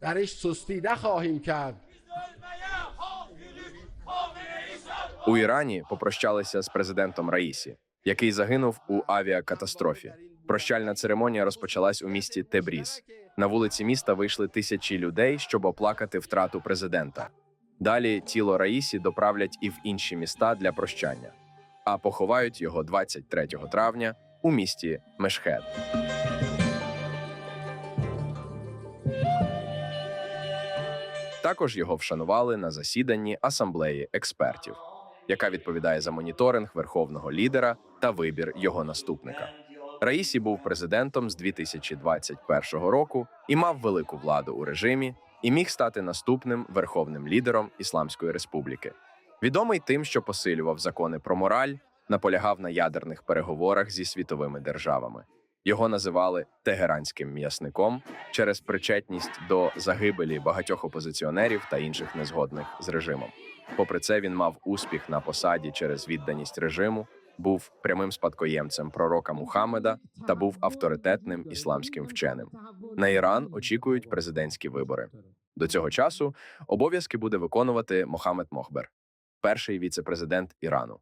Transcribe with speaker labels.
Speaker 1: درش سستی نخواهیم کرد
Speaker 2: У Ірані попрощалися з президентом Раїсі, який загинув у авіакатастрофі. Прощальна церемонія розпочалась у місті Тебріз. На вулиці міста вийшли тисячі людей, щоб оплакати втрату президента. Далі тіло Раїсі доправлять і в інші міста для прощання, а поховають його 23 травня у місті Мешхед. Також його вшанували на засіданні асамблеї експертів, яка відповідає за моніторинг верховного лідера та вибір його наступника. Раїсі був президентом з 2021 року і мав велику владу у режимі і міг стати наступним верховним лідером Ісламської республіки. Відомий тим, що посилював закони про мораль, наполягав на ядерних переговорах зі світовими державами. Його називали тегеранським м'ясником через причетність до загибелі багатьох опозиціонерів та інших незгодних з режимом. Попри це, він мав успіх на посаді через відданість режиму, був прямим спадкоємцем пророка Мухаммеда та був авторитетним ісламським вченим. На Іран очікують президентські вибори. До цього часу обов'язки буде виконувати Мохаммед Мохбер, перший віце-президент Ірану.